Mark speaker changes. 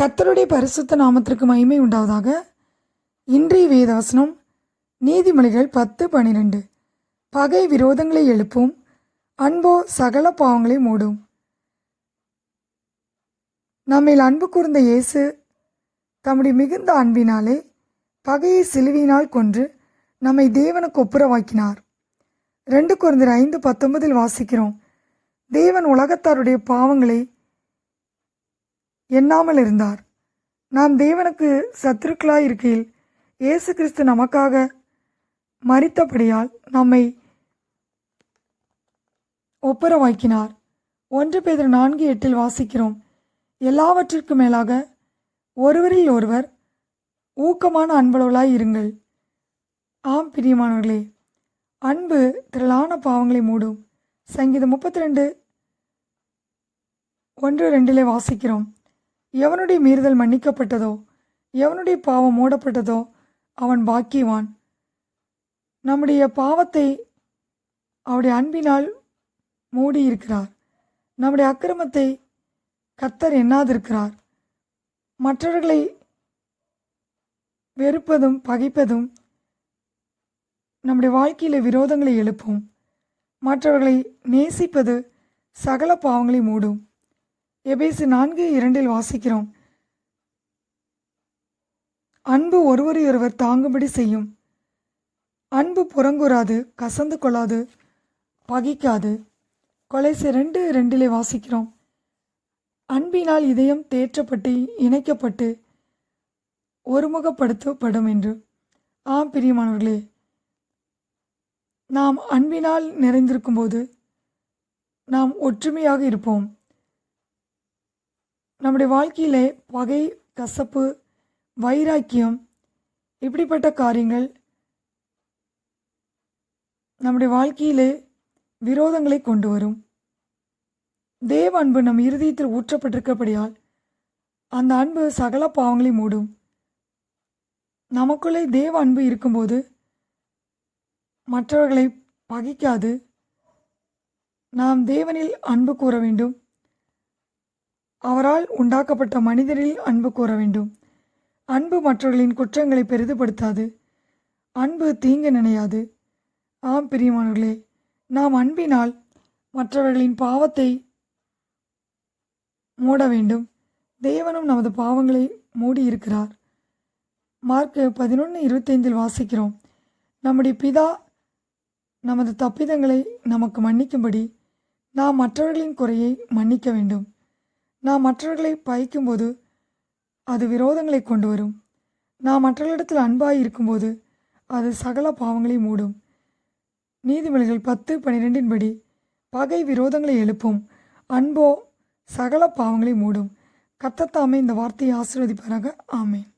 Speaker 1: கத்தருடைய பரிசுத்த நாமத்திற்கு மகிமை உண்டாவதாக. இன்றைய வேதாசனம் நீதிமொழிகள் பத்து பனிரெண்டு. பகை விரோதங்களை எழுப்பும் அன்போ சகல பாவங்களை மூடும். நம்மில் அன்பு கூர்ந்த இயேசு தம்முடைய மிகுந்த அன்பினாலே பகையை சிலுவினால் கொன்று நம்மை தேவனுக்கு ஒப்புரவாக்கினார். ரெண்டு குருந்தர் ஐந்து பத்தொன்பதில் வாசிக்கிறோம் தேவன் உலகத்தாருடைய பாவங்களை எண்ணாமல் இருந்தார். நாம் தேவனுக்கு சத்துருக்களாய் இருக்கையில் இயேசு கிறிஸ்து நமக்காக மறித்தபடியால் நம்மை ஒப்புரவாக்கினார். ஒன்று பேதர் நான்கு எட்டில் வாசிக்கிறோம். எல்லாவற்றிற்கும் மேலாக ஒருவரில் ஒருவர் ஊக்கமான அன்பளவளாய் இருங்கள். ஆம் பிரியமானவர்களே அன்பு திரளான பாவங்களை மூடும். சங்கீதம் முப்பத்தி ரெண்டு ஒன்று ரெண்டிலே வாசிக்கிறோம். எவனுடைய மீறுதல் மன்னிக்கப்பட்டதோ எவனுடைய பாவம் மூடப்பட்டதோ அவன் பாக்கியவான். நம்முடைய பாவத்தை அவருடைய அன்பினால் மூடி இருக்கிறார் நம்முடைய அக்கிரமத்தை கத்தர் எண்ணாதிருக்கிறார். மற்றவர்களை வெறுப்பதும் பகைப்பதும் நம்முடைய வாழ்க்கையில் விரோதங்களை எழுப்பும். மற்றவர்களை நேசிப்பது சகல பாவங்களை மூடும். எபேசு நான்கு இரண்டில் வாசிக்கிறோம். அன்பு ஒருவரையொருவர் தாங்கும்படி செய்யும். அன்பு புறங்கூறாது கசந்து கொள்ளாது பகிக்காது. கொலைசு ரெண்டு ரெண்டிலே வாசிக்கிறோம். அன்பினால் இதயம் தேற்றப்பட்டு இணைக்கப்பட்டு ஒருமுகப்படுத்தப்படும் என்று. ஆம் பிரியமானவர்களே நாம் அன்பினால் நிறைந்திருக்கும்போது நாம் ஒற்றுமையாக இருப்போம். நம்முடைய வாழ்க்கையிலே பகை கசப்பு வைராக்கியம் இப்படிப்பட்ட காரியங்கள் நம்முடைய வாழ்க்கையிலே விரோதங்களை கொண்டு வரும். தேவ அன்பு நம் இருதயத்தில் ஊற்றப்பட்டிருக்கப்படியால் அந்த அன்பு சகல பாவங்களை மூடும். நமக்குள்ளே தேவ அன்பு இருக்கும்போது மற்றவர்களை பகைக்காது. நாம் தேவனில் அன்பு கூற வேண்டும். அவரால் உண்டாக்கப்பட்ட மனிதரில் அன்பு கூற வேண்டும். அன்பு மற்றவர்களின் குற்றங்களை பெரிதுபடுத்தாது. அன்பு தீங்கு நினையாது. ஆம் பிரியமானவர்களே நாம் அன்பினால் மற்றவர்களின் பாவத்தை மூட வேண்டும். தேவனும் நமது பாவங்களை மூடி இருக்கிறார் மார்க் பதினொன்று இருபத்தைந்தில் வாசிக்கிறோம். நம்முடைய பிதா நமது தப்பிதங்களை நமக்கு மன்னிக்கும்படி நாம் மற்றவர்களின் குறையை மன்னிக்க வேண்டும். நாம் மற்றவர்களை பயிக்கும்போது அது விரோதங்களை கொண்டு வரும் நாம் மற்றவர்களிடத்தில் அன்பாய் இருக்கும்போது அது சகல பாவங்களை மூடும். நீதிமொழிகள் பத்து பன்னிரெண்டின்படி பகை விரோதங்களை எழுப்பும். அன்போ சகல பாவங்களை மூடும். கத்தத்தாமே இந்த வார்த்தையை ஆசீர்வதிப்பாராக. ஆமேன்.